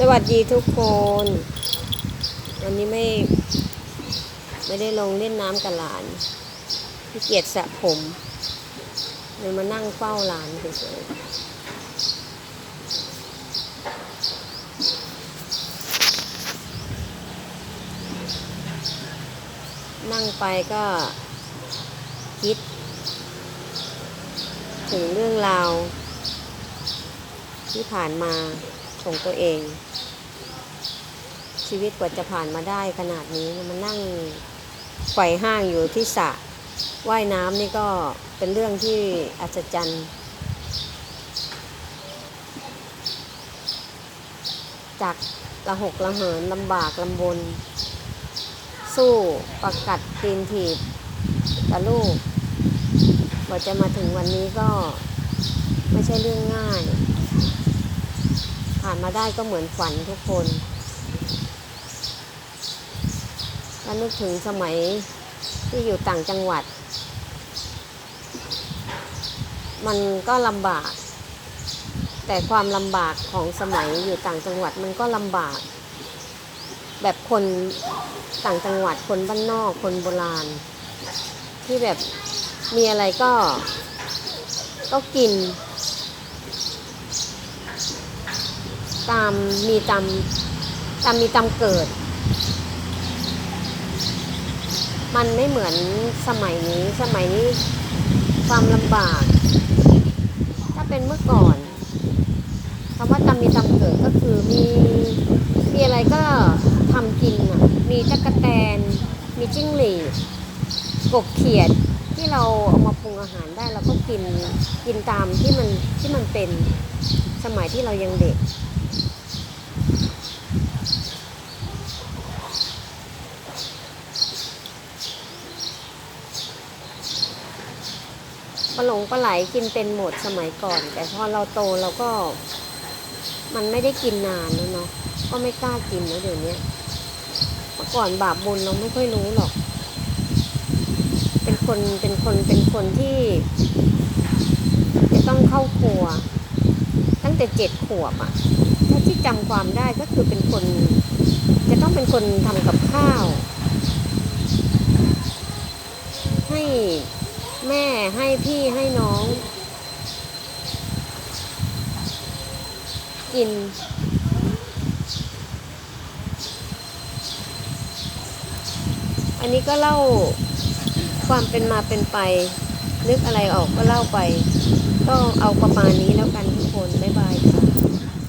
สวัสดีทุกคนวันนี้ไม่ ไม่ได้ลงเล่นน้ำกับหลานพี่เกียรติสระผมเลยมานั่งเฝ้าหลานเฉยๆนั่งไปก็คิด ถึงเรื่องราวที่ผ่านมา ของตัวเอง ชีวิตกว่าจะผ่านมาได้ขนาดนี้มันนั่งไข่ห้างอยู่ที่สระว่ายน้ำนี่ก็เป็นเรื่องที่อัศจรรย์ จากละหกละเหินลำบากลำบน สู้ประกัดตีนถีบกับลูกกว่าจะมาถึงวันนี้ก็ไม่ใช่เรื่องง่าย ผ่านมาได้ก็เหมือนฝันทุกคนแล้วนึกถึงสมัยที่อยู่ต่างจังหวัด มันก็ลำบาก แต่ความลำบากของสมัยอยู่ต่างจังหวัดมันก็ลำบาก แบบคนต่างจังหวัดคนบ้านนอกคนโบราณ ที่แบบมีอะไรก็ก็กิน ตามมีตามตามมีตามเกิด มันไม่เหมือนสมัยนี้สมัยนี้ความลำบาก ถ้าเป็นเมื่อก่อนคำว่าตามมีตามเกิดก็คือมีมีอะไรก็ทำกินอะมีตะกะแตน มีจิ้งหรีดกบเขียดที่เราเอามาปรุงอาหารได้เราก็กินกินตามที่มันที่มันเป็นสมัยที่เรายังเด็ก ปลาหลงปลาไหลกินเป็นหมดสมัยก่อน แต่พอเราโตเราก็ มันไม่ได้กินนานแล้วเนาะก็ไม่กล้ากินแล้วเดี๋ยวนี้เมื่อก่อนบาปบุญเราไม่ค่อยรู้หรอก เป็นคนเป็นคนเป็นคนที่ จะต้องเข้าครัว ตั้งแต่เจ็ดขวบอะถ้าที่จำความได้ก็คือเป็นคน จะต้องเป็นคนทำกับข้าว ให้ แม่ให้พี่ให้น้อง กิน อันนี้ก็เล่าความเป็นมาเป็นไป นึกอะไรออกก็เล่าไป ก็เอาประมาณนี้แล้วกันทุกคน บ๊ายบายค่ะ